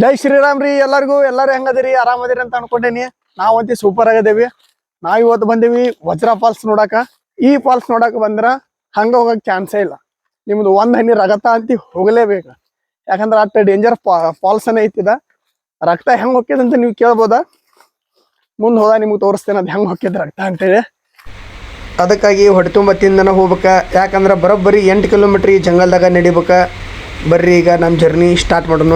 ಜೈ ಶ್ರೀರಾಮ್ ರೀ ಎಲ್ಲರಿಗೂ, ಎಲ್ಲರೂ ಹೆಂಗದಿರಿ? ಆರಾಮದಿರಿ ಅಂತ ಅನ್ಕೊಂಡೇನಿ. ನಾವಂತಿ ಸೂಪರ್ ಆಗದೇವಿ. ನಾವ್ ಇವತ್ತು ಬಂದೇವಿ ವಜ್ರ ಫಾಲ್ಸ್ ನೋಡಾಕ. ಈ ಫಾಲ್ಸ್ ನೋಡಾಕ ಬಂದ್ರ ಹಂಗ ಹೋಗಕ್ ಚಾನ್ಸೇ ಇಲ್ಲ. ನಿಮ್ದು ಒಂದ್ ಹನಿ ರಗತ ಅಂತ ಹೋಗಲೇಬೇಕು. ಯಾಕಂದ್ರ ಅಷ್ಟ ಡೇಂಜರ್ ಫಾಲ್ಸ್ ಅನ್ನ ಐತಿದ ರಕ್ತ ಹೆಂಗ್ ಹೋಗ್ಯದ ಅಂತ ನೀವು ಕೇಳ್ಬೋದ? ಮುಂದ್ ಹೋದ ನಿಮ್ಗೆ ತೋರಿಸ್ತೇನೆ ಅದ್ ಹೆಂಗ್ ಹೋಗ್ಯದ ರಕ್ತ ಅಂತೇಳಿ. ಅದಕ್ಕಾಗಿ ಹೊಟ್ಟೆ ತುಂಬ ತಿಂದನ ಹೋಗ್ಬೇಕ. ಯಾಕಂದ್ರೆ ಬರೋಬ್ಬರಿ ಎಂಟು ಕಿಲೋಮೀಟ್ರ್ ಈ ಜಂಗಲ್ದಾಗ ನಡಿಬೇಕ. ಬರ್ರಿ ಈಗ ನಮ್ಮ ಜರ್ನಿ ಸ್ಟಾರ್ಟ್ ಮಾಡೋಣ.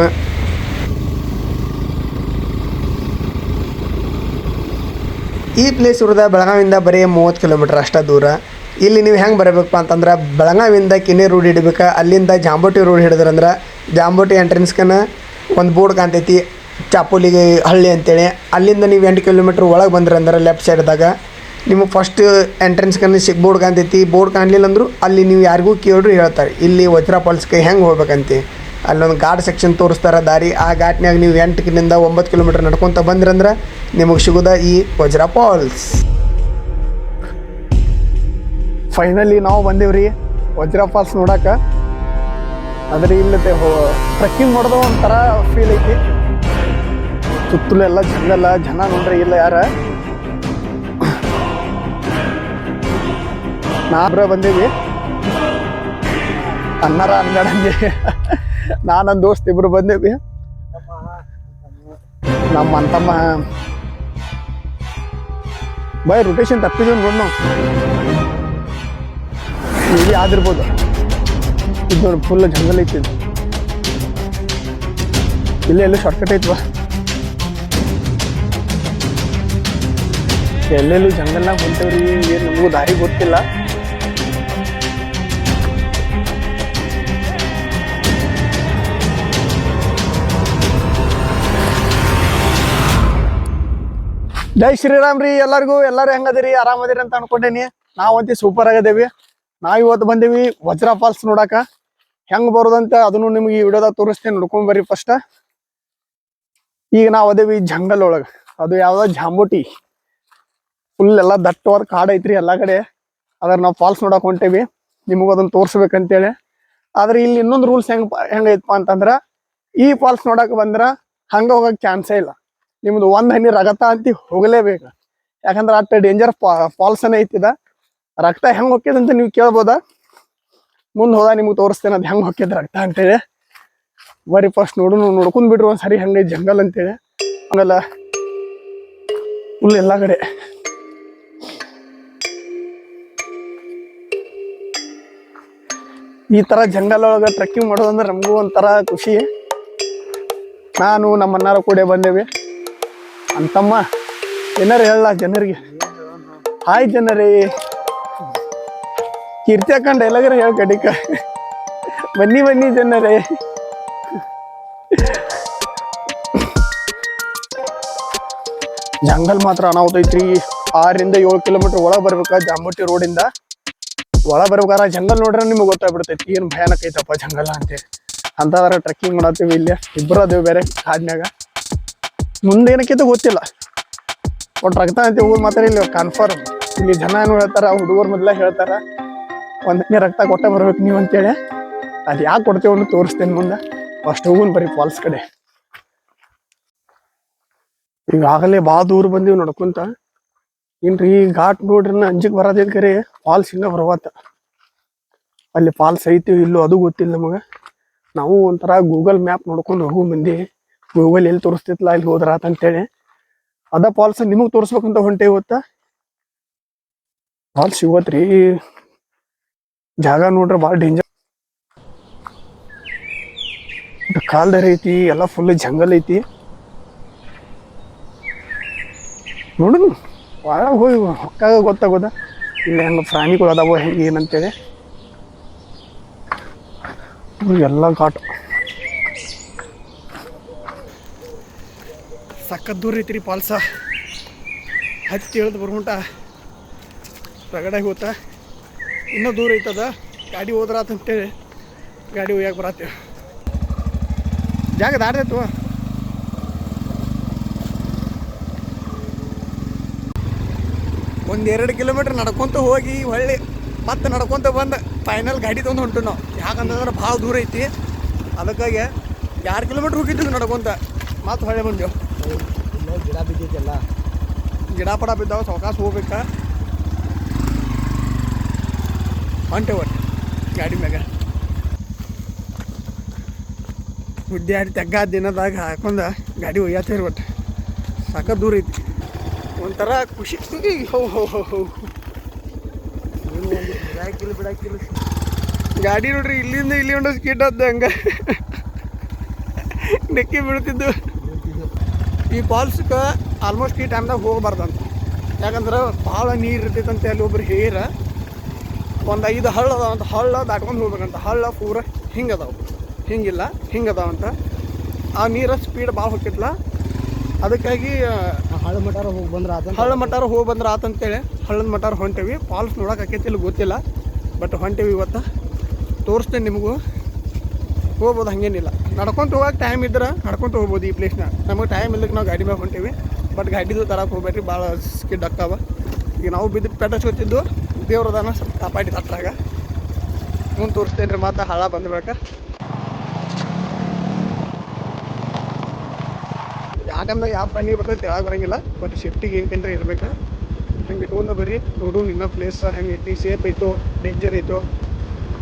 ಈ ಪ್ಲೇಸ್ ಇರೋದ ಬೆಳಗಾವಿಂದ ಬರೀ ಮೂವತ್ತು ಕಿಲೋಮೀಟ್ರ್ ಅಷ್ಟ ದೂರ. ಇಲ್ಲಿ ನೀವು ಹೆಂಗೆ ಬರಬೇಕಪ್ಪ ಅಂತಂದ್ರೆ ಬೆಳಗಾವಿಂದ ಕಿನ್ನಿ ರೋಡ್ ಹಿಡಿಬೇಕು, ಅಲ್ಲಿಂದ ಜಾಂಬೋಟಿ ರೋಡ್ ಹಿಡಿದ್ರಂದ್ರೆ ಜಾಂಬೋಟಿ ಎಂಟ್ರೆನ್ಸ್ಕನ ಒಂದು ಬೋರ್ಡ್ ಕಾಣ್ತೈತಿ, ಚಾಪೋಲಿಗೆ ಹಳ್ಳಿ ಅಂತೇಳಿ. ಅಲ್ಲಿಂದ ನೀವು ಎಂಟು ಕಿಲೋಮೀಟ್ರ್ ಒಳಗೆ ಬಂದ್ರಂದ್ರೆ ಲೆಫ್ಟ್ ಸೈಡ್ದಾಗ ನಿಮಗೆ ಫಸ್ಟ್ ಎಂಟ್ರೆನ್ಸ್ ಕನ್ನ ಸಿಗ್ ಬೋರ್ಡ್ ಕಾಣ್ತೈತಿ. ಬೋರ್ಡ್ ಕಾಣಲಿಲ್ಲ ಅಂದರೂ ಅಲ್ಲಿ ನೀವು ಯಾರಿಗೂ ಕೇಳ್ರಿ ಹೇಳ್ತಾರೆ. ಇಲ್ಲಿ ವಜ್ರ ಫಾಲ್ಸ್ಗೆ ಹೆಂಗೆ ಹೋಗ್ಬೇಕಂತೆ? ಅಲ್ಲೊಂದು ಘಾಟ್ ಸೆಕ್ಷನ್ ತೋರಿಸ್ತಾರೆ ದಾರಿ. ಆ ಘಾಟ್ನಾಗ ನೀವು ಎಂಟಕ್ಕಿನಿಂದ ಒಂಬತ್ತು ಕಿಲೋಮೀಟ್ರ್ ನಡ್ಕೊತ ಬಂದ್ರಂದ್ರೆ ನಿಮಗೆ ಸಿಗೋದ ಈ ವಜ್ರ ಫಾಲ್ಸ್ ಫೈನಲಿ ನಾವು ಬಂದೇವ್ರಿ ವಜ್ರ ಫಾಲ್ಸ್ ನೋಡಕ್ಕೆ ಅಂದ್ರೆ ಇಲ್ಲತೆ ಟ್ರೆಕ್ಕಿಂಗ್ ಮಾಡೋದು ಒಂಥರ ಫೀಲ್ ಐತಿ. ಸುತ್ತಲೆಲ್ಲ ಎಲ್ಲ ಜನ ನೋಡ್ರಿ, ಇಲ್ಲ ಯಾರ. ನಾಬ್ರ ಬಂದೀವಿ. ಅನ್ನಾರ ಅನ್ನಡಂಗೆ ನಾ ನನ್ನ ದೋಸ್ತ್ ಇಬ್ರು ಬಂದೇವಿ ನಮ್ಮ ಅಂತಮ್ಮ. ಬೈ ರೊಟೇಷನ್ ತಪ್ಪಿದ್ವಿ ನೋಡ್ ನಾವು ಇಲ್ಲಿ ಆದಿರ್ಬೋದು. ಇದು ನೋಡಿ ಫುಲ್ ಜಂಗಲ್ ಐತಿ. ಇಲ್ಲೇ ಎಲ್ಲೂ ಶಾರ್ಟ್ಕಟ್ ಐತ್ವಾ? ಎಲ್ಲೆಲ್ಲೂ ಜಂಗಲ್ನಾಗ ಹೊಂಟೇವ್ರಿ? ಏನು ನಮಗೂ ದಾರಿ ಗೊತ್ತಿಲ್ಲ. ಜೈ ಶ್ರೀರಾಮ್ ರೀ ಎಲ್ಲರಿಗೂ, ಎಲ್ಲರೂ ಹೆಂಗದಿರಿ? ಆರಾಮದಿರಿ ಅಂತ ಅನ್ಕೊಂಡೇನಿ. ನಾವಂತಿ ಸೂಪರ್ ಆಗದೇವಿ. ನಾವ್ ಇವತ್ತು ಬಂದೇವಿ ವಜ್ರ ಫಾಲ್ಸ್ ನೋಡಾಕ. ಹೆಂಗ್ ಬರೋದಂತ ಅದನ್ನು ನಿಮ್ಗೆ ಈ ವಿಡಿಯೋದಾಗ ತೋರಿಸ್ತೀನಿ, ನೋಡ್ಕೊಂಡ್ ಬರ್ರಿ ಫಸ್ಟ್ ಈಗ ನಾವ್ ಅದೇವಿ ಜಂಗಲ್ ಒಳಗ. ಅದು ಯಾವ್ದ ಜಾಂಬೋಟಿ. ಫುಲ್ ಎಲ್ಲಾ ದಟ್ಟವಾದ ಕಾಡ್ ಐತ್ರಿ ಎಲ್ಲಾ ಕಡೆ. ಅದ್ರ ನಾವು ಫಾಲ್ಸ್ ನೋಡಕ್ ಹೊಂಟೇವಿ. ನಿಮಗೂ ಅದನ್ನ ತೋರ್ಸ್ಬೇಕಂತೇಳಿ. ಆದ್ರೆ ಇಲ್ಲಿ ಇನ್ನೊಂದು ರೂಲ್ಸ್ ಹೆಂಗ್ ಹೆಂಗೈತಪ್ಪ ಅಂತಂದ್ರ, ಈ ಫಾಲ್ಸ್ ನೋಡಕ್ ಬಂದ್ರ ಹಂಗ ಹೋಗಕ್ ಚಾನ್ಸೇ ಇಲ್ಲ. ನಿಮ್ದು ಒಂದ್ ಹನಿ ರಗತ ಅಂತ ಹೋಗಲೇಬೇಕು. ಯಾಕಂದ್ರ ಅಟ್ಟ ಡೇಂಜರ್ ಫಾಲ್ಸ್ ಅನ್ನ ಐತಿದ. ರಕ್ತ ಹೆಂಗ್ ಹೊಕ್ಕಿದೆ ಅಂತ ನೀವು ಕೇಳ್ಬೋದ? ಮುಂದ್ ಹೋದ ನಿಮ್ಗೆ ತೋರಿಸ್ತೇನೆ ಅದ್ ಹೆಂಗ್ ಹೊಕ್ಕೇದ ರಕ್ತ ಅಂತೇಳಿ. ಬರೀ ಫಸ್ಟ್ ನೋಡು ನೋಡ್ಕೊಂಡ್ ಬಿಡ್ರಿ ಒಂದ್ ಸರಿ ಹಂಗೈತಿ ಜಂಗಲ್ ಅಂತೇಳಿ. ಆಮೇಲೆ ಫುಲ್ ಎಲ್ಲಾ ಕಡೆ. ಈ ತರ ಜಂಗಲ್ ಒಳಗ ಟ್ರೆಕ್ಕಿಂಗ್ ಮಾಡೋದಂದ್ರೆ ನಮಗೂ ಒಂಥರ ಖುಷಿ. ನಾನು ನಮ್ಮ ಅನ್ನಾರ ಕೂಡ ಬಂದೇವಿ. ಅಂತಮ್ಮ ಏನಾರ ಹೇಳ, ಜನರಿಗೆ. ಹಾಯ್ ಜನರೇ. ಕೀರ್ತಿ ಹಾಕೊಂಡ ಎಲ್ಲಗರ ಹೇಳ ಕಡಿಕ. ಬನ್ನಿ ಬನ್ನಿ, ಜನರೇ. ಜಂಗಲ್ ಮಾತ್ರ ಅನಾಹುತ ಐತ್ರಿ. ಆರರಿಂದ ಏಳು ಕಿಲೋಮೀಟರ್ ಒಳಗೆ ಬರ್ಬೇಕಾ ಜಾಮೂಟಿ ರೋಡಿಂದ? ಒಳ ಬರ್ಬೇಕಾರ ಜಂಗಲ್ ನೋಡ್ರೆ ನಿಮ್ಗೆ ಗೊತ್ತಾಗ್ಬಿಡ್ತೈತಿ. ಏನು ಭಯಾನಕ ಐತಪ್ಪ ಜಂಗಲ್ ಅಂತೇಳಿ. ಅಂತದ್ರ ಟ್ರೆಕ್ಕಿಂಗ್ ಮಾಡತ್ತೀವಿ ಇಲ್ಲಿ. ಇಬ್ಬರು ಅದೇವಿ ಬೇರೆ, ಕಾಡ್ನ್ಯಾಗ. ಮುಂದೆ ಏನಕ್ಕಿಂತ ಗೊತ್ತಿಲ್ಲ. ಒಟ್ಟು ರಕ್ತ ಅಂತ ಹೋಗೋದು ಮಾತ್ರ ಇಲ್ಲಿ ಕನ್ಫರ್ಮ್ ಇಲ್ಲಿ ಜನ ಏನು ಹೇಳ್ತಾರ ಹುಡುಗರು ಮೊದಲ ಹೇಳ್ತಾರ, ಒಂದನೇ ರಕ್ತ ಕೊಟ್ಟ ಬರ್ಬೇಕು ನೀವು ಅಂತೇಳಿ. ಅದು ಯಾಕೆ ಕೊಡ್ತೇವೆ ಅಂತ ತೋರಿಸ್ತೇನೆ ಮುಂದೆ. ಫಸ್ಟ್ ಹೋಗುನ್ ಬರೀ ಫಾಲ್ಸ್ ಕಡೆ. ಈಗಾಗಲೇ ಭಾಳ ದೂರ ಬಂದೀವಿ ನೋಡ್ಕೊಂತ ಏನ್ರಿ ಈ ಘಾಟ್ ನೋಡ್ರಿ ಅಂಜಿಕ್ ಬರೋದಿಲ್ಲ ಕರೆ? ಫಾಲ್ಸ್ ಹಿಂಗ ಬರುವತ್ತ. ಅಲ್ಲಿ ಫಾಲ್ಸ್ ಐತಿ ಇಲ್ಲೋ ಅದು ಗೊತ್ತಿಲ್ಲ ನಮಗ. ನಾವು ಒಂಥರ ಗೂಗಲ್ ಮ್ಯಾಪ್ ನೋಡ್ಕೊಂಡು ಹೋಗು ಮಂದಿ. ಗೂಗಲ್ ಎಲ್ಲಿ ತೋರಿಸ್ತಿತ್ತಲ್ಲ ಅಲ್ಲಿ ಹೋದ್ರ ಅಂತೇಳಿ. ಅದ ಪಾಲ್ಸ್ ನಿಮಗ್ ತೋರಿಸ್ಬೇಕಂತ ಹೊಂಟೆ ಇವತ್ತ. ಫಾಲ್ಸ್ ಇವತ್ರಿ ಜಾಗ ನೋಡ್ರಿ ಭಾಳ ಡೇಂಜರ್ ಕಾಲ್ದಾರ ಐತಿ, ಎಲ್ಲ ಫುಲ್ ಜಂಗಲ್ ಐತಿ. ನೋಡು ಒಳಗೆ ಹೋಗಿ ಹೊಕ್ಕಾಗ ಗೊತ್ತಾಗೋದ. ಇಲ್ಲ ಹೆಂಗ ಪ್ರಾಣಿಗಳು ಅದಾವ, ಹೆಂಗೆ ಏನಂತೇಳಿ ಎಲ್ಲ ಘಾಟ್ ಸಖತ್ ದೂರ ಐತ್ರಿ ಪಾಲ್ಸ ಹತ್ತಿ ಇಳಿದು ಬರ್ಮುಂಟ. ರಗಡಾಗಿ ಹೋತ. ಇನ್ನೂ ದೂರ ಐತದ. ಗಾಡಿ ಹೋದ್ರಾತಂತೇಳಿ ಗಾಡಿ ಒಯ್ಯಾಕೆ ಬರತ್ತೇವೆ. ಜಾಗ ದಾಡ್ದೈತು ಒಂದು ಎರಡು ಕಿಲೋಮೀಟ್ರ್ ನಡ್ಕೊತ ಹೋಗಿ ಹೊಳ್ಳಿ ಮತ್ತೆ ನಡ್ಕೊತ ಬಂದು ಫೈನಲ್ ಗಾಡಿ ತೊಗೊಂಡು ಹೊಂಟು ನಾವು. ಯಾಕಂತಂದ್ರೆ ಭಾಳ ದೂರ ಐತಿ. ಅದಕ್ಕಾಗಿ ಎರಡು ಕಿಲೋಮೀಟ್ರ್ ಹೋಗಿದ್ವಿ ನಡ್ಕೊಂತ. ಮತ್ತೆ ಹೊಳೆ ಬಂದೆವು ಇಲ್ಲೇ ಗಿಡ ಬಿದ್ದಿದ್ದೆಲ್ಲ ಗಿಡ ಪಡ ಬಿದ್ದಾವ ಸಾವಕಾಶ ಹೋಗ್ಬೇಕ. ಹೊಂಟೆ ಒಟ್ಟು ಗಾಡಿ ಮ್ಯಾಗ. ಉದ್ಯಾಡಿ ತೆಗ್ಗ ದಿನದಾಗ ಹಾಕೊಂಡ ಗಾಡಿ ಒಯ್ಯತ್ತೇರಿ ಒಟ್ಟು ಸಾಕ ದೂರ ಐತಿ. ಒಂಥರ ಖುಷಿ. ಬಿಡಾಕಿಲ್ಲ ಬಿಡಾಕಿಲ್ಲ ಗಾಡಿ ನೋಡ್ರಿ, ಇಲ್ಲಿಂದ ಇಲ್ಲಿ ಒಂದು ಸ್ಕಿಡ್ ಅದ ಹಂಗೆ. ನೆಕ್ಕಿ ಬೀಳ್ತಿದ್ದು ಈ ಫಾಲ್ಸ್ಗೆ ಆಲ್ಮೋಸ್ಟ್ ಈ ಟೈಮ್ದಾಗ ಹೋಗ್ಬಾರ್ದಂತ. ಯಾಕಂದ್ರೆ ಭಾಳ ನೀರು ಇರ್ತೈತಂತೆ ಅಲ್ಲಿ ಒಬ್ರು ಹೇರ ಒಂದು ಐದು ಹಳ್ಳ ಅದಾವ ಅಂತ ಹಳ್ಳ ದಾಟ್ಕೊಂಡು ಹೋಗ್ಬೇಕಂತ. ಹಳ್ಳ ಪೂರ ಹಿಂಗೆ ಅದಾವ. ಹಿಂಗಿಲ್ಲ ಹಿಂಗೆ ಅದಾವಂತ ಆ ನೀರ ಸ್ಪೀಡ್ ಭಾಳ ಹೋಗಿತ್ಲ ಅದಕ್ಕಾಗಿ ಹಳ್ಳ ಮಟಾರ ಹೋಗಿ ಬಂದ್ರೆ ಆತ ಹಳ್ಳ ಮಟಾರ ಹೋಗಿ ಬಂದ್ರೆ ಆತಂತೇಳಿ ಹಳ್ಳದ ಮಟಾರ ಹೊಂಟೇವಿ. ಫಾಲ್ಸ್ ನೋಡಕ್ಕೆ ಆಕೈತಿಲ್ಲ ಗೊತ್ತಿಲ್ಲ. ಬಟ್ ಹೊಂಟೇವಿ ಇವತ್ತು. ತೋರಿಸ್ತೇನೆ ನಿಮಗೂ. ಹೋಗ್ಬೋದು ಹಂಗೇನಿಲ್ಲ. ನಡ್ಕೊಂತ ಹೋಗಕ್ಕೆ ಟೈಮ್ ಇದ್ರೆ ನಡ್ಕೊಂತ ಹೋಗ್ಬೋದು ಈ ಪ್ಲೇಸ್ನ ನಮಗೆ ಟೈಮ್ ಇಲ್ಲಕ್ಕೆ ನಾವು ಗಾಡಿ ಮ್ಯಾಗ ಹೊಂಟೇವಿ. ಬಟ್ ಗಾಡಿದು ತರಕ್ಕೆ ಹೋಗ್ಬೇಡ್ರಿ, ಭಾಳ ಸ್ಕಿಡ್ ಅಕ್ಕಾವ ಈಗ ನಾವು ಬಿದ್ದು ಪೆಟ್ಟ ಹಚ್ಕೊತಿದ್ದು ದೇವ್ರದಾನ ಸ್ವಲ್ಪ ಕಾಪಾಡಿ ತಟ್ಟಾಗ ಮುಂದೆ ತೋರಿಸ್ತೇನೆ ರೀ ಮತ್ತೆ ಹಳ ಬಂದ್ಬೇಕ ಯಾವ ಟೈಮ್ದಾಗ ಯಾವ ಪ್ರಾಣಿ ಬರ್ತೈತೆ ಯಾವಾಗ ಬರಂಗಿಲ್ಲ ಬಟ್ ಸೇಫ್ಟಿಗೆ ಏನಂತ ಇರ್ಬೇಕು. ಹಂಗೆ ಇಟ್ಕೊಂಡು ಬರ್ರಿ. ನೋಡು ನಿಮ್ಮ ಪ್ಲೇಸ್ ಹೆಂಗೆ ಐತಿ ಸೇಫ್ ಐತೋ ಡೇಂಜರ್ ಐತೋ,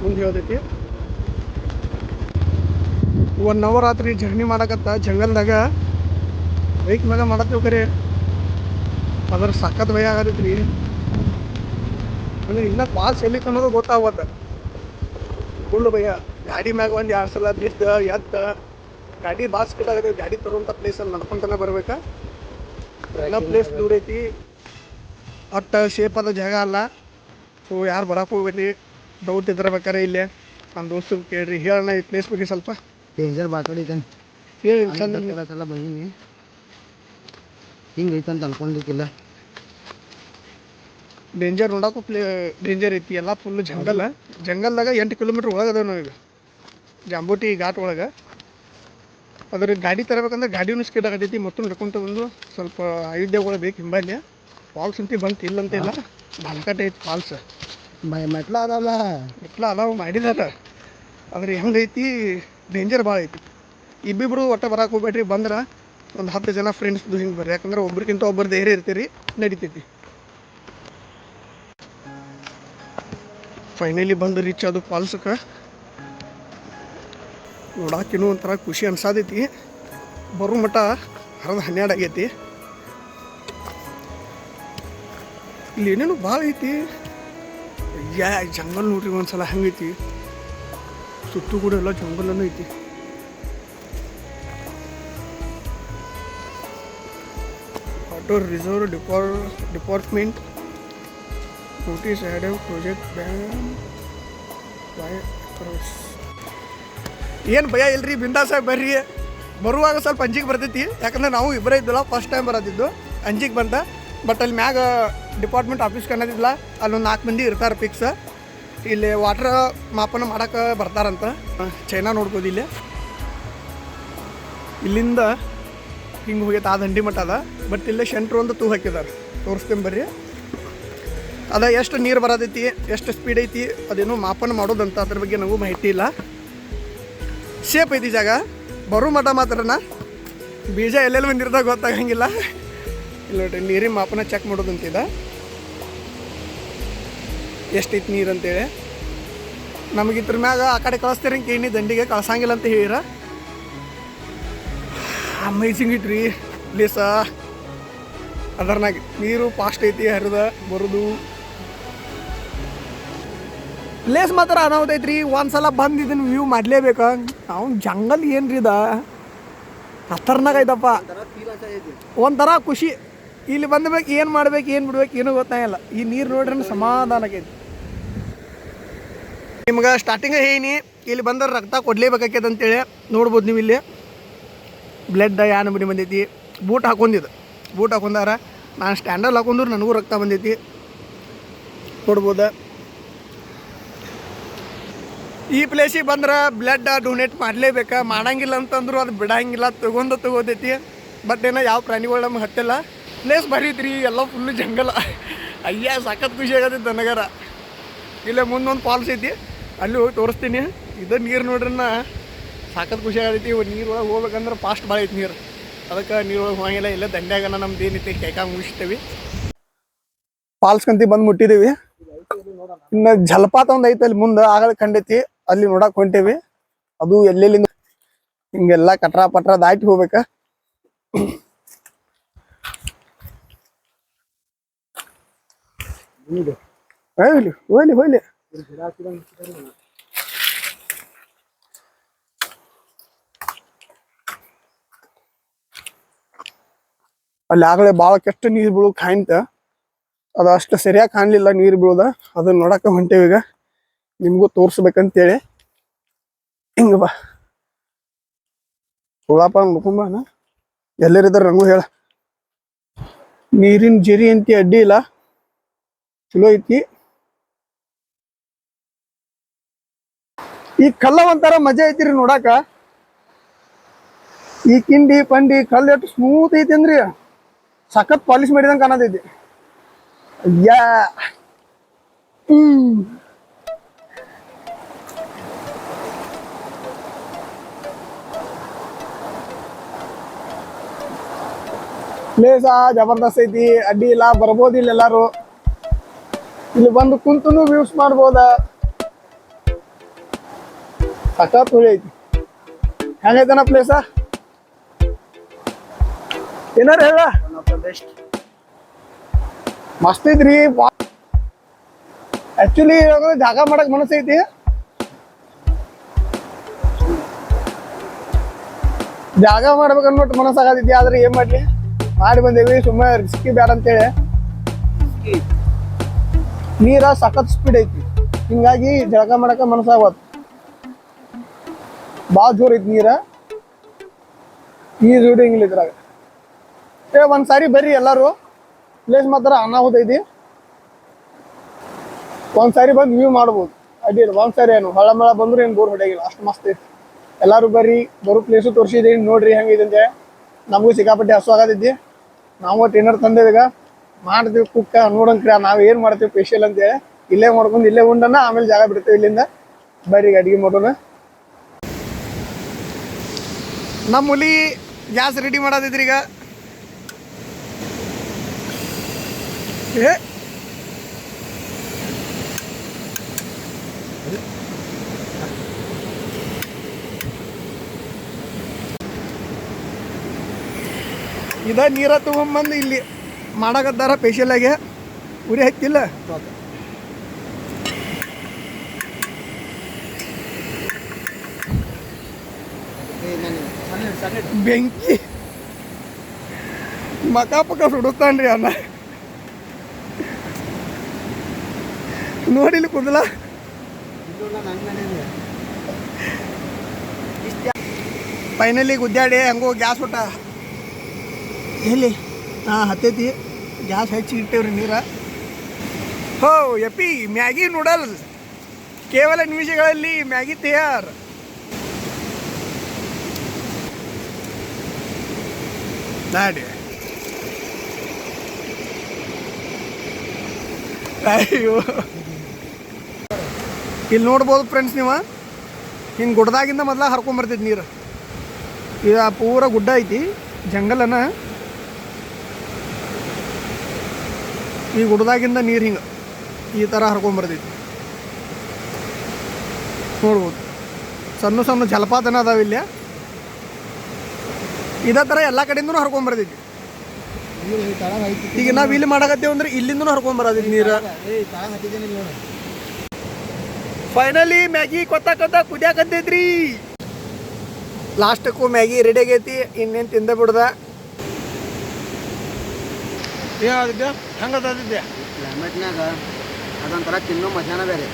ಮುಂದೆ ಹೇಳ್ತೈತಿ ಒನ್ ಅವರ್ ಆತ್ರಿ ಜರ್ನಿ ಮಾಡಕತ್ತ, ಜಂಗಲ್ದಾಗ. ಬೈಕ್ ಮ್ಯಾಗ ಮಾಡತ್ತೇವೆ ಕರೆ. ಅದ್ರ ಸಖತ್ ಭಯ ಆಗತೈತಿ ರೀ ಅಂದ್ರೆ ಇನ್ನೂ ಪಾಸ್ ಎಲ್ಲಿ ಅನ್ನೋದು ಗೊತ್ತಾಗತ್ತ ಫುಲ್ ಭಯ. ಗಾಡಿ ಮ್ಯಾಗ ಒಂದು ಎರಡು ಸಲ ಬಿದ್ದ ಎತ್ತ ಗಾಡಿ ಬಾಸ್ ಆಗತ್ತೆ. ಗಾಡಿ ತರುವಂಥ ಪ್ಲೇಸಲ್ಲಿ ನಡ್ಕೊಂತಾನೆ ಬರ್ಬೇಕಾ. ಎಲ್ಲ ಪ್ಲೇಸ್ ದೂರ ಐತಿ. ಅಟ್ಟ ಶೇಪ್ ಅದ ಜಾಗ ಅಲ್ಲ. ಸೊ ಯಾರು ಬರಕ್ಕೆ ಹೋಗ್ಬೇಡಿ ಡೌಟ್ ಇದ್ರ ಬೇಕಾರೆ ಇಲ್ಲೇ. ನನ್ನ ದೋಸ್ತರು ಕೇಳ್ರಿ. ಹೇಳೋಣ ಈ ಪ್ಲೇಸ್ ಬಗ್ಗೆ ಸ್ವಲ್ಪ. ಡೇಂಜರ್ ಮಾತಾಡಿದ್ದಾನೆ ಹೇಳಿ ಚಂದ ಸಲ ಬಂದೀನಿ ಹಿಂಗೆ ಐತಂತ ಅನ್ಕೊಂಡಿಕ್ಕಿಲ್ಲ ಡೇಂಜರ್ ನೋಡಕ್ಕೂ ಪ್ಲೇ ಡೇಂಜರ್ ಐತಿ ಎಲ್ಲ ಫುಲ್ ಜಂಗಲ್ ಜಂಗಲ್ದಾಗ ಎಂಟು ಕಿಲೋಮೀಟ್ರ್ ಒಳಗೆ ಅದಾವೆ ನಾವೀಗ ಜಾಂಬೂಟಿ ಘಾಟ್ ಒಳಗೆ. ಅದ್ರ ಗಾಡಿ ತರಬೇಕಂದ್ರೆ ಗಾಡಿನೂ ಸ್ಕೀಡ್ ಆಗತೈತಿ. ಮತ್ತು ನಡ್ಕೊಂತ ಬಂದು ಸ್ವಲ್ಪ ಅಯೋಧ್ಯೆಗಳು ಬೇಕು ಹಿಂಬಾಲ್ಯ ಫಾಲ್ಸ್ ಅಂತ ಬಂತು ಇಲ್ಲ ಅಂತ ಇಲ್ಲ. ಬಾಲ್ಕಟ್ ಐತಿ ಫಾಲ್ಸ್ ಮೆಟ್ಲ ಅದಲ್ಲ ಮೆಟ್ಲ ಅಲಾವ್ ಮಾಡಿದಾರ. ಆದ್ರೆ ಹೆಂಗೈತಿ? ಡೇಂಜರ್ ಭಾಳ ಐತಿ. ಇಬ್ಬಿಬ್ರು ಒಟ್ಟು ಬರಕ್ಕೆ ಹೋಗ್ಬೇಡ್ರಿ, ಬಂದ್ರೆ ಒಂದು ಹತ್ತು ಜನ ಫ್ರೆಂಡ್ಸ್ದು ಹಿಂಗೆ ಬರ್ರಿ. ಯಾಕಂದ್ರೆ ಒಬ್ರಿಗಿಂತ ಒಬ್ಬರು ಧೈರ್ಯ ಇರ್ತೀರಿ, ನಡಿತೈತಿ. ಫೈನಲಿ ಬಂದು ರೀಚ್ ಅದು ಫಾಲ್ಸಕ್ಕೆ ನೋಡಾಕಿನೂ ಒಂಥರ ಖುಷಿ ಅನ್ಸಾದೈತಿ ಬರೋ ಮಟ್ಟ ಹರಿದು ಹನ್ನೆರಡು ಆಗೈತಿ. ಇಲ್ಲಿ ಏನೇನು ಭಾಳ ಐತಿ. ಯಾ, ಜಂಗಲ್ ನೋಡ್ರಿ ಒಂದ್ಸಲ ಹೆಂಗೈತಿ. ಸುತ್ತು ಕೂಡ ಎಲ್ಲ ಜಂಗಲನ್ನು ಐತಿ. Auto reserve ಡಿಪಾರ್ department notice add project ban ಏನು ಭಯ ಇಲ್ರಿ? ಬಿಂದಾಸ ಬರ್ರಿ. ಬರುವಾಗ ಸ್ವಲ್ಪ ಅಂಜಿಗೆ ಬರ್ತೈತಿ. ಯಾಕಂದ್ರೆ ನಾವು ಇಬ್ಬರೇ ಇದ್ದಲ್ಲ ಫಸ್ಟ್ ಟೈಮ್ ಬರೋದಿದ್ದು ಅಂಜಿಗೆ ಬಂತ. ಬಟ್ ಅಲ್ಲಿ ಮ್ಯಾಗ ಡಿಪಾರ್ಟ್ಮೆಂಟ್ ಆಫೀಸ್ ಕಾಣೋದಿಲ್ಲ ಅಲ್ಲೊಂದು ನಾಲ್ಕು ಮಂದಿ ಇರ್ತಾರೆ ಫಿಕ್ಸ್ ಇಲ್ಲಿ ವಾಟರ್ ಮಾಪನ ಮಾಡಕ್ಕೆ ಬರ್ತಾರಂತ. ಚೈನಾ ನೋಡ್ಬೋದು ಇಲ್ಲಿ. ಇಲ್ಲಿಂದ ಹಿಂಗೆ ಹೋಗೈತೆ ಆ ದಂಡಿ ಮಠ ಅದ. ಬಟ್ ಇಲ್ಲೇ ಸೆಂಟ್ರ್ ಒಂದು ತೂ ಹಾಕಿದಾರೆ. ತೋರಿಸ್ತೀನಿ ಬರ್ರಿ. ಅದ ಎಷ್ಟು ನೀರು ಬರೋದೈತಿ ಎಷ್ಟು ಸ್ಪೀಡ್ ಐತಿ, ಅದೇನು ಮಾಪನ ಮಾಡೋದಂತ ಅದ್ರ ಬಗ್ಗೆ ನಮಗೂ ಮಾಹಿತಿ ಇಲ್ಲ. ಸೇಫ್ ಐತಿ ಜಾಗ. ಬರೋ ಮಠ ಮಾತ್ರನ? ಬೀಜ ಎಲ್ಲೆಲ್ಲಿ ಬಂದಿರ್ದಾಗ ಗೊತ್ತಾಗಂಗಿಲ್ಲ. ಇಲ್ಲ ನೋಡ್ರಿ ನೀರಿನ ಮಾಪನ ಚೆಕ್ ಮಾಡೋದಂತಿದ ಎಷ್ಟೈತಿ ನೀರು ಅಂತೇಳಿ? ನಮಗೆ ಇದ್ರ ಮ್ಯಾಗ ಆ ಕಡೆ ಕಳಿಸ್ತೀರಿ ಏನಿ ದಂಡಿಗೆ ಕಳ್ಸಂಗಿಲ್ಲ ಅಂತ ಹೇಳಿರ. ಅಮೇಜಿಂಗ್ ಇಟ್ರಿ ಪ್ಲೇಸ ಅದರ್ನಾಗ ನೀರು ಫಾಸ್ಟ್ ಐತಿ, ಹರಿದ, ಬರುದು. ಪ್ಲೇಸ್ ಮಾತ್ರ ಅನಾಹುತ ಐತ್ರಿ, ಒಂದ್ಸಲ ಬಂದು ಇದನ್ನ ವ್ಯೂ ಮಾಡಲೇಬೇಕು. ನಾವು ಜಂಗಲ್ ಏನ್ರಿ ಇದ? ಹತ್ತರ್ನಾಗ ಐತಪ್ಪ. ಒಂಥರ ಖುಷಿ. ಇಲ್ಲಿ ಬಂದ್ಬೇಕು ಏನು ಮಾಡ್ಬೇಕು, ಏನು ಬಿಡ್ಬೇಕು, ಏನೂ ಗೊತ್ತಾಗಿಲ್ಲ ಈ ನೀರು ನೋಡ್ರಿ ಸಮಾಧಾನ ಆಗೈತಿ ನಿಮ್ಗೆ ಸ್ಟಾರ್ಟಿಂಗ್ ಹೇಳಿ ಇಲ್ಲಿ ಬಂದ್ರೆ ರಕ್ತ ಕೊಡ್ಲೇಬೇಕಾಗ್ಯದ ಅಂತೇಳಿ ನೋಡ್ಬೋದು ನೀವು ಇಲ್ಲಿ. ಬ್ಲಡ್ ಯಾ ನಂಬರಿ ಬಂದೈತಿ. ಬೂಟ್ ಹಾಕೊಂಡಿದ್ದು. ಬೂಟ್ ಹಾಕೊಂಡಾರ, ನಾನು ಸ್ಟ್ಯಾಂಡರ್ಡ್ ಹಾಕೊಂಡ್ರು ನನಗೂ ರಕ್ತ ಬಂದೈತಿ. ನೋಡ್ಬೋದು? ಈ ಪ್ಲೇಸಿಗೆ ಬಂದ್ರೆ ಬ್ಲಡ್ ಡೊನೇಟ್ ಮಾಡಲೇಬೇಕಾ. ಮಾಡಂಗಿಲ್ಲ ಅಂತಂದ್ರು ಅದು ಬಿಡಂಗಿಲ್ಲ, ತಗೊಂಡು ತಗೋದೈತಿ ಬಟ್ ಏನೋ ಯಾವ ಪ್ರಾಣಿಗಳು ನಮ್ಗೆ ಹತ್ತಿಲ್ಲ. ಪ್ಲೇಸ್ ಬರೀತ್ರಿ ಎಲ್ಲ ಫುಲ್ಲು ಜಂಗಲ ಅಯ್ಯ ಸಖತ್ ಖುಷಿ ಆಗತ್ತೆ ನನಗರ ಇಲ್ಲೇ ಮುಂದೊಂದು ಫಾಲ್ಸ್ ಐತಿ. ಅಲ್ಲಿ ಹೋಗಿ ತೋರಿಸ್ತೀನಿ. ಇದು ನೀರು ನೋಡ್ರನ್ನ ಸಾಕತ್ ಖುಷಿ ಆಗೈತಿ ನೀರು ಒಳಗೆ ಹೋಗ್ಬೇಕಂದ್ರೆ ಫಾಸ್ಟ್ ಭಾಳ ಐತಿ ನೀರು. ಅದಕ್ಕೆ ನೀರು ಒಳಗೆ ಹೋಗಂಗಿಲ್ಲ. ಇಲ್ಲ ದಂಡ್ಯಾಗನ ನಮ್ದು ಏನೈತಿ ಕೈಕಾಗ ಮುಗಿಸ್ತೇವಿ. ಫಾಲ್ಸ್ ಕಂತಿ ಬಂದು ಮುಟ್ಟಿದ್ದೀವಿ ಇನ್ನು ಜಲಪಾತ ಒಂದು ಐತೆ ಅಲ್ಲಿ ಮುಂದೆ ಆಗಲ ಕಂಡೈತಿ. ಅಲ್ಲಿ ನೋಡಕ್ ಹೊಂಟೇವಿ. ಅದು ಎಲ್ಲೆಲ್ಲಿಂದ ಹಿಂಗೆಲ್ಲ ಕಟ್ರ ಪಟ್ರ ದಾಟಿ ಹೋಗ್ಬೇಕ. ಹೋಗ್ಲಿ ಹೋಗ್ಲಿ ಹೋಗ್ಲಿ. ಅಲ್ಲಿ ಆಗಲೇ ಭಾಳ ಕೆಟ್ಟ ನೀರು ಬೀಳು ಕಾಣ್ತ. ಅದು ಅಷ್ಟು ಸರಿಯಾಗಿ ಕಾಣಲಿಲ್ಲ ನೀರು ಬೀಳೋದ. ಅದನ್ನ ನೋಡಕ್ಕೆ ಹೊಂಟೇವಿ ಈಗ. ನಿಮಗೂ ತೋರಿಸ್ಬೇಕಂತೇಳಿ. ಹಿಂಗ ಬಾ. ಸುಳಾಪ ಮುಖಂಬಾನ ಎಲ್ಲರಿದಾರ ನಂಗೂ ಹೇಳ. ನೀರಿನ ಜಿರಿ ಅಂತ ಅಡ್ಡಿ ಇಲ್ಲ. ಚಲೋ ಐತಿ. ಈ ಕಲ್ಲ ಒಂಥರ ಮಜಾ ಐತಿರಿ ನೋಡಾಕ. ಈ ಕಿಂಡಿ, ಪಂಡಿ, ಕಲ್ಲು ಎಷ್ಟು ಸ್ಮೂತ್ ಐತಿ ಅಂದ್ರಿ. ಸಖತ್ ಪಾಲಿಶ್ ಮಾಡಿದಂಗೆ ಕಾಣತೈತಿ. ಯಾ. ಹ್ಮ್. ಪ್ಲೇಸ ಜಬರ್ದಸ್ತ್ ಐತಿ, ಅಡ್ಡಿ ಇಲ್ಲ, ಬರ್ಬೋದು ಇಲ್ಲಿ ಎಲ್ಲಾರು. ಇಲ್ಲಿ ಬಂದು ಕುಂತು ವ್ಯೂಸ್ ಮಾಡ್ಬೋದ. ಸಖತ್ ಹುಳಿ ಐತಿ ಹೆಂಗೈತನ ಪ್ಲೇಸ ಏನಾರ ಹೇಳ ಮಸ್ತ್ ಐತ್ರಿ ಆಕ್ಚುಲಿ ಜಾಗ ಮಾಡಕ್ ಮನಸ್ಸೈತಿ ಜಾಗ ಮಾಡ್ಬೇಕು ಅನ್ಬಿಟ್ಟು ಮನಸ್ಸಾಗತೈತಿ ಆದ್ರೆ ಏನ್ ಮಾಡ್ಲಿ ಮಾಡಿ ಬಂದೇವಿ ಸುಮ್ಮನೆ ರಿಸ್ಕಿ ಬೇಡ ಅಂತೇಳಿ ನೀರ ಸಖತ್ ಸ್ಪೀಡ್ ಐತಿ ಹಿಂಗಾಗಿ ಜಳಕ ಮಾಡಕ ಮನಸ್ಸಾಗತ್ ಭಾಳ ಜೋರ್ ಐತಿ ನೀರ? ಈ ಹಿಂಗಿಲ್ಲ ಇದ್ರಾಗ? ಏ, ಒಂದ್ ಸಾರಿ ಬರ್ರಿ ಎಲ್ಲಾರು. ಪ್ಲೇಸ್ ಮಾತ್ರ ಅನಾಹುತ ಐತಿ. ಒಂದ್ ಸಾರಿ ಬಂದು ವ್ಯೂ ಮಾಡ್ಬೋದು. ಅಡ್ಡಿಲ್ಲ ಒಂದ್ ಸಾರಿ ಏನು? ಹೊಳ ಮಳ ಬಂದ್ರು ಏನು ಬೋರ್ ಹೊಡೆಯಂಗಿಲ್ಲ. ಅಷ್ಟು ಮಸ್ತ್ ಐತಿ. ಎಲ್ಲಾರು ಬರ್ರಿ, ಬರೋ ಪ್ಲೇಸು ತೋರಿಸಿದೀನಿ, ನೋಡ್ರಿ ಹೆಂಗಿದೆ ಅಂತೆ ನಮಗೂ ಸಿಕ್ಕಾಪಟ್ಟೆ ಹಸು ಆಗತೈತಿ. ನಾವು ಟ್ರೈನರ್ ತಂದಿದಾಗ, ಮಾಡ್ತೀವಿ ಕುಕ್ಕ ನೋಡಂಕ್ರಿ ನಾವ್ ಏನ್ ಮಾಡ್ತೀವಿ ಸ್ಪೆಷಲ್ ಅಂತೇಳಿ ಇಲ್ಲೇ ಮಾಡ್ಕೊಂಡು ಇಲ್ಲೇ ಉಂಡನ, ಆಮೇಲೆ ಜಾಗ ಬಿಡ್ತೇವೆ ಇಲ್ಲಿಂದ. ಬರ್ರಿ ಅಡಿಗೆ ಮಾಡೋಣ. ನಮ್ಮ ಹುಲಿ ಗ್ಯಾಸ್ ರೆಡಿ ಮಾಡೋದಿದ್ರಿ ಈಗ? ಏ! ಇದ ನೀರ ತಗೊಂಬಂದು ಇಲ್ಲಿ ಮಾಡಕತ್ತಾರ ಆಗಿ. ಉರಿ ಹತ್ತಿಲ್ಲ? ಬೆಂಕಿ. ಮಕ ಸುಡುತ್ತಾನ್ರಿ ಅನ್ನ ನೋಡಿಲಿ ಕುದಲ? ಫೈನಲಿ ಗುದ್ದಾಡಿ, ಹೆಂಗೋ ಗ್ಯಾಸ್ ಊಟ. ಎಲ್ಲಿ? ಹಾಂ, ಹತ್ತೈತಿ. ಗ್ಯಾಸ್ ಹಚ್ಚಿ ಇಟ್ಟೇವ್ರಿ ನೀರ. ಹೋ, ಎಪ್ಪಿ, ಮ್ಯಾಗಿ ನೂಡಲ್ಸ್ ಕೇವಲ ನಿಮಿಷಗಳಲ್ಲಿ ಮ್ಯಾಗಿ ತಯಾರ್. ನಾಡಿ ಅಯ್ಯೋ ಇಲ್ಲಿ ನೋಡ್ಬೋದು ಫ್ರೆಂಡ್ಸ್ ನೀವು? ಹಿಂಗೆ ಗುಡ್ದಾಗಿಂದ ಮೊದ್ಲ ಹರ್ಕೊಂಬರ್ತೈತಿ ನೀರು. ಇದು ಆ ಪೂರ ಗುಡ್ಡ ಐತಿ, ಜಂಗಲನ. ಈ ಗುಡ್ದಾಗಿಂದ ನೀರು ಹಿಂಗೆ ಈ ಥರ ಹರ್ಕೊಂಬರ್ತೈತಿ ನೋಡ್ಬೋದು. ಸಣ್ಣ ಸಣ್ಣ ಜಲಪಾತನ ಅದಾವ ಇದೇ ಥರ ಎಲ್ಲ ಕಡೆಯಿಂದನೂ ಹರ್ಕೊಂಬರ್ತೈತಿ ಈಗ ನಾವು ಇಲ್ಲಿ ಮಾಡಕತ್ತೇವೆ ಅಂದ್ರೆ ಇಲ್ಲಿಂದನೂ ಹರ್ಕೊಂಬರತೈತಿ ನೀರು. ಫೈನಲಿ ಮ್ಯಾಗಿ ಕೊತ್ತ ಕೊತ್ತ ಕುದಿಯಾಕತ್ತೈತ್ರಿ ಲಾಸ್ಟಕ್ಕೂ ಮ್ಯಾಗಿ ರೆಡಿ ಆಗೈತಿ ಇನ್ನೇನು ತಿಂದ ಬಿಡ್ದ. ಹೆಂಗದಿದ್ದೆ ಕ್ಲೈಮೇಟ್ನಾಗ ಅದೊಂಥರ ತಿನ್ನೋ ಮಜಾನ ಬೇರೆ.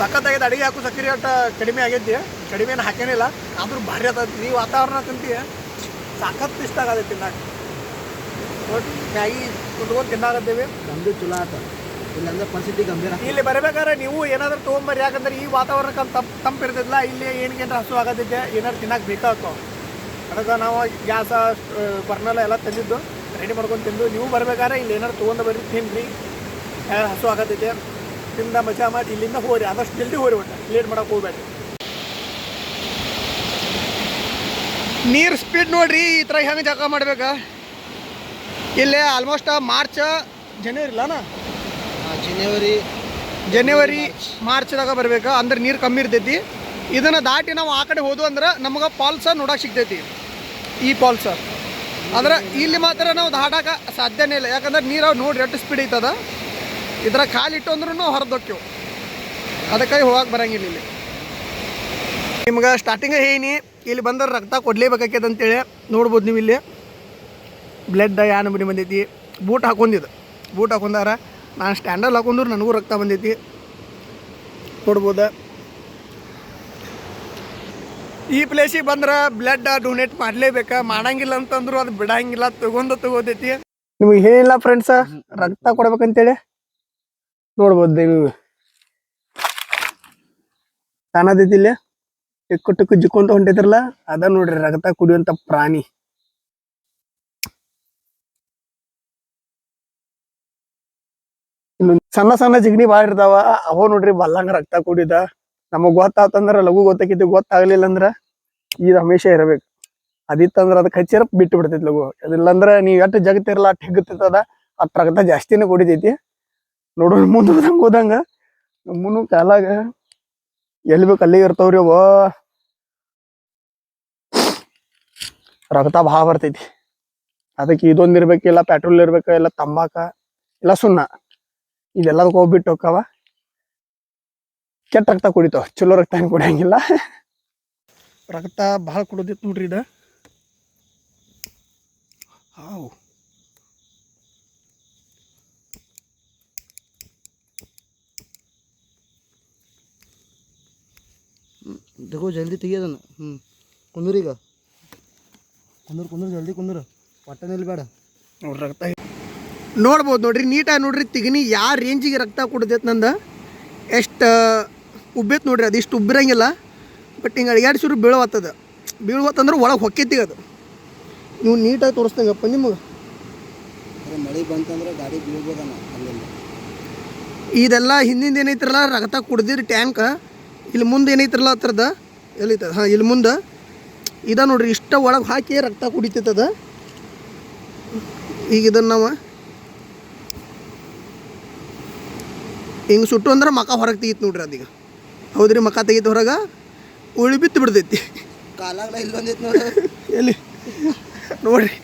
ಸಖತ್ತಾಗೈತೆ ಅಡಿಗೆ ಹಾಕು ಸಕ್ಕರೆ ಅಟ್ಟ ಕಡಿಮೆ ಆಗೈತಿ ಕಡಿಮೆ ಏನು ಹಾಕೇನಿಲ್ಲ. ಆದರೂ ಭಾರಿ ಆತೈತಿ ಈ ವಾತಾವರಣ ತಿಂತಿ ಸಖತ್ ಇಷ್ಟ ಆಗದೆ ತಿನ್ನಾಕ. ಒಟ್ಟು ಮ್ಯಾಗಿ ಕುತ್ಕೊಂಡು ತಿನ್ನಾಕತ್ತೀವಿ ನಮ್ಮದು ಚಲೋ ಆತ. ಇಲ್ಲಂದ್ರೆ ಪರಿಸ್ಥಿತಿ ಗಂಭೀರ ಇಲ್ಲಿ ಬರಬೇಕಾದ್ರೆ ನೀವು ಏನಾದರೂ ತೊಗೊಂಬರ್ರಿ. ಯಾಕಂದ್ರೆ ಈ ವಾತಾವರಣಕ್ಕೆ ತಂಪ್ ತಂಪು ಇರ್ತೈತಿಲ್ಲ ಇಲ್ಲಿ ಏನಿಗೆ ಹಸು ಆಗತ್ತೈತೆ ಏನಾರು ತಿನ್ನಕ್ಕೆ ಬೇಕಾಗ್ತಾವ ಅದಕ್ಕೆ ನಾವು ಗ್ಯಾಸ ಬರ್ನಲ್ಲ ಎಲ್ಲ ತಂದಿದ್ದು ರೆಡಿ ಮಾಡ್ಕೊಂಡು ತಿಂದು ನೀವು ಬರಬೇಕಾದ್ರೆ ಇಲ್ಲಿ ಏನಾರು ತೊಗೊಂಡು ಬರ್ರಿ ತಿನ್ನಿರಿ ಯಾರು ಹಸು ಆಗತೈತೆ ತಿಂದ ಮಜಾ ಮಾಡಿ ಇಲ್ಲಿಂದ ಹೋರಿ ಆದಷ್ಟು ಜಲ್ದಿ ಹೋರಿ ಒಟ್ಟು. ಲೇಟ್ ಮಾಡಕ್ಕೆ ಹೋಗ್ಬೇಡ್ರಿ ನೀರು ಸ್ಪೀಡ್ ನೋಡ್ರಿ ಈ ಥರ ಹೆಂಗೆ ಜಾಗ ಮಾಡ್ಬೇಕಾ? ಇಲ್ಲೇ ಆಲ್ಮೋಸ್ಟ್ ಮಾರ್ಚ್ ಜನವರಿ ಇಲ್ಲನ ಜನವರಿ ಜನವರಿ ಮಾರ್ಚ್ದಾಗ ಬರ್ಬೇಕು ಅಂದ್ರೆ ನೀರು ಕಮ್ಮಿ ಇರ್ತೈತಿ. ಇದನ್ನು ದಾಟಿ ನಾವು ಆ ಕಡೆ ಹೋದ್ವು ಅಂದ್ರೆ ನಮಗೆ ಫಾಲ್ಸ ನೋಡಕ್ಕೆ ಸಿಗ್ತೈತಿ ಈ ಪಾಲ್ಸ ಅಂದ್ರೆ ಇಲ್ಲಿ ಮಾತ್ರ ನಾವು ದಾಟಾಕ ಸಾಧ್ಯನೇ ಇಲ್ಲ ಯಾಕಂದ್ರೆ ನೀರು ನೋಡಿ ಎಷ್ಟು ಸ್ಪೀಡ್ ಐತದ. ಇದ್ರ ಕಾಲಿಟ್ಟು ಅಂದ್ರೂ ಹೊರದೊಕ್ಕಿವು. ಅದಕ್ಕಾಗಿ ಹೋಗಕ್ಕೆ ಬರಂಗಿಲ್ಲ ಇಲ್ಲಿ. ನಿಮ್ಗೆ ಸ್ಟಾರ್ಟಿಂಗ್ ಹೇನಿ ಇಲ್ಲಿ ಬಂದ್ರೆ ರಕ್ತ ಕೊಡ್ಲೇಬೇಕಾಗ್ಯದ ಅಂತೇಳಿ ನೋಡ್ಬೋದು ನೀವು ಇಲ್ಲಿ. ಬ್ಲಡ್ ಯಾ ನಂಬರಿ ಬಂದೈತಿ. ಬೂಟ್ ಹಾಕೊಂಡಿದ್ದು. ಬೂಟ್ ಹಾಕೊಂಡಾರ, ನಾನು ಸ್ಟ್ಯಾಂಡಲ್ ಹಾಕೊಂಡ್ರು ನನಗೂ ರಕ್ತ ಬಂದೈತಿ. ನೋಡ್ಬೋದ. ಈ ಪ್ಲೇಸಿಗೆ ಬಂದ್ರೆ ಬ್ಲಡ್ ಡೊನೇಟ್ ಮಾಡಲೇಬೇಕಾ. ಮಾಡಂಗಿಲ್ಲ ಅಂತಂದ್ರು ಅದು ಬಿಡಂಗಿಲ್ಲ, ತಗೊಂಡು ತಗೋತೈತಿ. ನಿಮಗೆ ಏನಿಲ್ಲ ಫ್ರೆಂಡ್ಸ ರಕ್ತ ಕೊಡ್ಬೇಕಂತೇಳಿ. ನೋಡ್ಬೋದು ನೀವು. ಕಾಣತೈತಿ ಇಲ್ಲಿ ಟಿಕ್ಕು ಟಿಕ್ಕು ಜಿಕ್ಕೊಂತ ಹೊಂಟೈತ್ರಲ್ಲ ಅದ ನೋಡ್ರಿ ರಕ್ತ ಕುಡಿಯುವಂತ ಪ್ರಾಣಿ. ಸಣ್ಣ ಸಣ್ಣ ಜಿಗ್ನಿ ಬಾಳ ಇರ್ತಾವ, ಅವ ನೋಡ್ರಿ ಬಲ್ಲಂಗ ರಕ್ತ ಕುಡಿದ. ನಮಗ್ ಗೊತ್ತಾತಂದ್ರ, ಲಘು ಗೊತ್ತಾಕಿದ್ದು ಗೊತ್ತಾಗ್ಲಿಲ್ಲ ಅಂದ್ರ ಇದು ಹಮೇಶ ಇರಬೇಕು. ಅದಿತ್ತಂದ್ರ ಅದಕ್ಕೆ ಹಚ್ಚಿರ ಬಿಟ್ಟು ಬಿಡ್ತೈತಿ ಲಘು. ಅದಿಲ್ಲಂದ್ರ ನೀವ್ ಎಷ್ಟು ಜಗತ್ತಿರಲ್ಲ ಅಟ್ ಹಿಗ್ತದ ಅಟ್ ರಕ್ತ ಜಾಸ್ತಿನೇ ಕುಡಿತೈತಿ. ನೋಡೋಣ ಮುಂದೆ ಹೋದಂಗ ಹೋದಂಗ. ನಮ್ಮನು ಕಾಲಾಗ ಎಲ್ಲಿ ಬೇಕು ಅಲ್ಲಿಗೆ ಇರ್ತಾವ್ರಿ ಅವ ರಕ್ತ ಭಾಳ ಬರ್ತೈತಿ. ಅದಕ್ಕೆ ಇದೊಂದು ಇರ್ಬೇಕು, ಇಲ್ಲ ಪೆಟ್ರೋಲ್ ಇರ್ಬೇಕು, ಇಲ್ಲ ತಂಬಾಕ, ಇಲ್ಲ ಸುಣ್ಣ. ಇದೆಲ್ಲದಕ್ಕೆ ಹೋಗ್ಬಿಟ್ಟು ಹೋಕ್ಕವ. ಕೆಟ್ಟ ರಕ್ತ ಕುಡಿತಾವ, ಚಲೋ ರಕ್ತ ಏನು ಕುಡಿಯಂಗಿಲ್ಲ. ರಕ್ತ ಭಾಳ ಕುಡಿದಿತ್ತು ನೋಡ್ರಿ ಇದು. ಹಾವು. ತಗೋ ಜಲ್ದಿ ತೆಗಿಯೋದನ್ನು ಹ್ಞೂ ಕುಂದ್ರೀಗ ಕುಂದ್ರ ಕುಂದ್ರ ಜಲ್ದಿ ಕುಂದ್ರ ಹೊಟ್ಟೆನಲ್ಲಿ ಬೇಡ ನೋಡ್ರಿ ರಕ್ತ ನೋಡ್ಬೋದು ನೋಡ್ರಿ ನೀಟಾಗಿ ನೋಡ್ರಿ ತಿಗನಿ ಯಾವ ರೇಂಜಿಗೆ ರಕ್ತ ಕುಡ್ದೈತೆ ನಂದು ಎಷ್ಟು ಉಬ್ಬೈತೆ ನೋಡ್ರಿ ಅದು ಇಷ್ಟು ಉಬ್ಬಿರಂಗಿಲ್ಲ ಬಟ್ ಹಿಂಗೆ ಅಡಿಗಾಡ್ಸಿರು ಬೀಳವತ್ತದ ಬೀಳುವತ್ತಂದ್ರೆ ಒಳಗೆ ಹೊಕ್ಕೈತಿ ಅದು ನೀವು ನೀಟಾಗಿ ತೋರಿಸ್ದಂಗಪ್ಪ ನಿಮಗೆ ಮಳೆ ಬಂತಂದ್ರೆ ಗಾಡಿ ಬೀಳ್ಬೋದಲ್ಲ ಇದೆಲ್ಲ ಹಿಂದಿಂದ ಏನೈತಿರಲ್ಲ ರಕ್ತ ಕುಡ್ದಿರಿ ಟ್ಯಾಂಕ್ ಇಲ್ಲಿ ಮುಂದೆ ಏನೈತ್ರಲ್ಲ ಥರದ? ಎಲ್ಲೈತದ ಹಾಂ ಇಲ್ಲಿ ಮುಂದೆ. ಇದ ನೋಡ್ರಿ ಇಷ್ಟ ಒಳಗೆ ಹಾಕಿ ರಕ್ತ ಕುಡಿತೈತದ. ಈಗ ಇದನ್ನು ನಾವು ಹಿಂಗೆ ಸುಟ್ಟು ಅಂದ್ರೆ ಮಕ ಹೊರಗೆ ತೆಗಿತು ನೋಡ್ರಿ ಅದೀಗ. ಹೌದ್ರಿ ಮಕ ತೆಗಿತು ಹೊರಗೆ? ಉಳಿ ಬಿತ್ತು ಬಿಡ್ತೈತಿ. ಕಾಲಾಗ್ಲ ಇಲ್ಲಿ ಬಂದೈತಿ ನೋಡ್ರಿ. ಎಲ್ಲಿ? ನೋಡ್ರಿ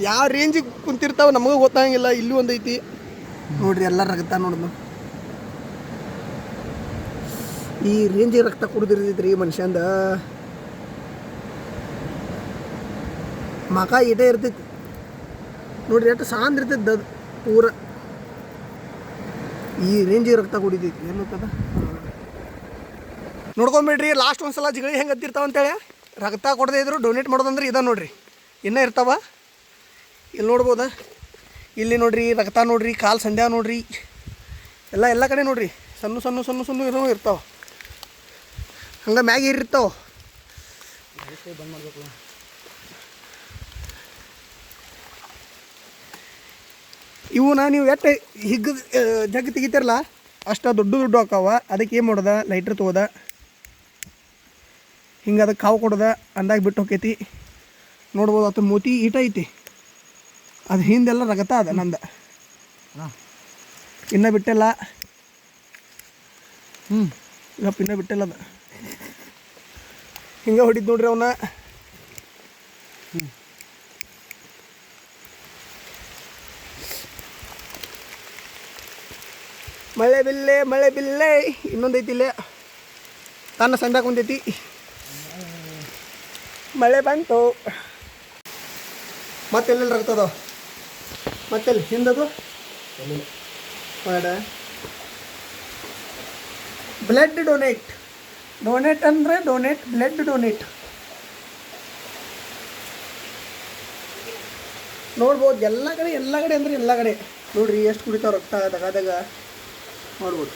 ಯಾವ ರೇಂಜಿಗೆ ಕುಂತಿರ್ತಾವೆ ನಮಗೂ ಗೊತ್ತಾಗಂಗಿಲ್ಲ ಇಲ್ಲೂ ಒಂದೈತಿ. ನೋಡ್ರಿ ಎಲ್ಲ ರಕ್ತ ನೋಡಿದ್ನು ಈ ರೇಂಜಿ ರಕ್ತ ಕುಡ್ದಿರ್ತೈತ್ರಿ ಮನುಷ್ಯಂದ. ಮಕ ಇಟೇ ಇರ್ತೈತಿ. ನೋಡ್ರಿ ಎಷ್ಟು ಸಾಂದ್ ಇರ್ತೈತಿ ಅದು, ಪೂರ. ಈ ರೇಂಜಿ ರಕ್ತ ಕುಡಿತೈತಿ. ಎಲ್ಲೋತದ ನೋಡ್ಕೊಂಬಿಡ್ರಿ ಲಾಸ್ಟ್ ಒಂದ್ಸಲ ಜಿಗಳಿ ಹೆಂಗೆ ಹತ್ತಿರ್ತಾವ ಅಂತೇಳಿ. ರಕ್ತ ಕೊಡದೇ ಇದ್ರು ಡೊನೇಟ್ ಮಾಡೋದಂದ್ರೆ ಇದ ನೋಡ್ರಿ. ಇನ್ನೂ ಇರ್ತಾವ. ಇಲ್ಲಿ ನೋಡ್ಬೋದ? ಇಲ್ಲಿ ನೋಡ್ರಿ, ರಕ್ತ ನೋಡ್ರಿ, ಕಾಲು ಸಂಧ್ಯಾ ನೋಡ್ರಿ. ಎಲ್ಲ ಎಲ್ಲ ಕಡೆ ನೋಡ್ರಿ. ಸಣ್ಣ ಸಣ್ಣ ಸಣ್ಣ ಸಣ್ಣ ಇರೋ ಇರ್ತಾವ. ಹಂಗೆ ಮ್ಯಾಗ ಇರ್ತಾವ ಇವನ್ನ ನೀವು ಎಟ್ಟು ಹಿಗ್ಗ ಜಗ್ ತೆಗಿತಿರಲ್ಲ ಅಷ್ಟು ದೊಡ್ಡ ದೊಡ್ಡ ಹಾಕಾವ. ಅದಕ್ಕೆ ಏನು ಮಾಡೋದ? ಲೈಟ್ರ್ ತೊಗೋದ. ಹಿಂಗೆ ಅದಕ್ಕೆ ಕಾವು ಕೊಡೋದ. ಅಂದಾಗ ಬಿಟ್ಟು ಹೋಕೈತಿ. ನೋಡ್ಬೋದು ಅದ್ರ ಮೂತಿ ಈಟ ಐತಿ. ಅದು ಹಿಂದೆಲ್ಲ ರಗತ ಅದ ನಂದು. ಇನ್ನ ಬಿಟ್ಟಿಲ್ಲ. ಹ್ಞೂ ಗಪ್ಪ ಇನ್ನ ಬಿಟ್ಟಿಲ್ಲ ಅದ. ಹಿಂಗೆ ಹೊಡಿದ್ ನೋಡ್ರಿ ಅವನ್ನ ಮಳೆ ಬಿಲ್ಲೆ ಮಳೆ ಬಿಲ್ಲೆ. ಇನ್ನೊಂದೈತಿ ಇಲ್ಲೇ. ತನ್ನ ಸಂಡಾಕ್ ಒಂದೈತಿ ಮಳೆ ಬಂತು. ಮತ್ತೆಲ್ಲೆಲ್ಲ ರಕ್ತದ ಮತ್ತೆಲ್ಲಿ ಹಿಂದದು ಮಾಡ. ಬ್ಲಡ್ ಡೊನೇಟ್ ಡೊನೇಟ್ ಅಂದರೆ ಡೊನೇಟ್ ಬ್ಲಡ್ ಡೊನೇಟ್ ನೋಡ್ಬೋದು, ಎಲ್ಲ ಕಡೆ ಎಲ್ಲ ಕಡೆ ಅಂದರೆ ಎಲ್ಲ ಕಡೆ. ನೋಡಿರಿ, ಎಷ್ಟು ಕುಡಿತಾವೆ ರಕ್ತ ದಗಾದಾಗ ನೋಡ್ಬೋದು.